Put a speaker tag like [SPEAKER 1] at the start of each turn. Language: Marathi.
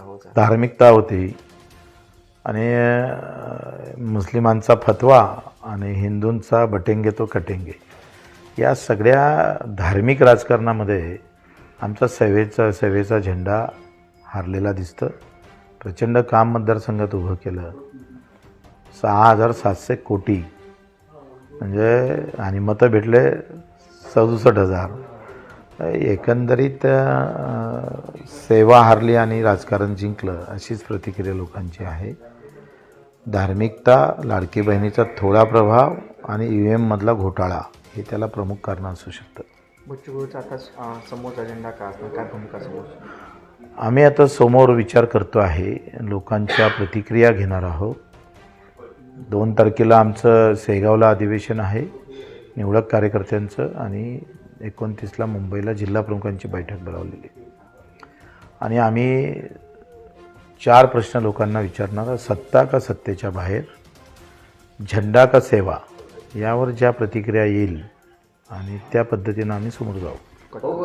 [SPEAKER 1] हो धार्मिकता होती आणि मुस्लिमांचा फतवा आणि हिंदूंचा बटेंगे तो कटेंगे. या सगळ्या धार्मिक राजकारणामध्ये आमचा सेवेचा सेवेचा झेंडा हारलेला दिसतं. प्रचंड काम मतदारसंघात उभं केलं. सहा हजार सातशे कोटी. म्हणजे आणि मतं भेटले सदुसष्ट हजार. एकंदरीत सेवा हारली आणि राजकारण जिंकलं अशीच प्रतिक्रिया लोकांची आहे. धार्मिकता लाडकी बहिणीचा थोडा प्रभाव आणि ई व्ही एममधला घोटाळा हे त्याला प्रमुख कारण असू शकतं.
[SPEAKER 2] आता समोरचा अजेंडा काय असणार? काय भूमिका समोर?
[SPEAKER 1] आम्ही आता समोर विचार करतो आहे लोकांच्या प्रतिक्रिया घेणार आहोत. दोन तारखेला आमचं शेगावला अधिवेशन आहे निवडक कार्यकर्त्यांचं आणि एकोणतीसला मुंबईला जिल्हा प्रमुखांची बैठक बोलावलेली. आणि आम्ही चार प्रश्न लोकांना विचारणार सत्ता का सत्तेच्या बाहेर? झेंडा का सेवा? यावर ज्या प्रतिक्रिया येईल आणि त्या पद्धतीनं आम्ही समोर जाऊ.
[SPEAKER 2] हो, हो.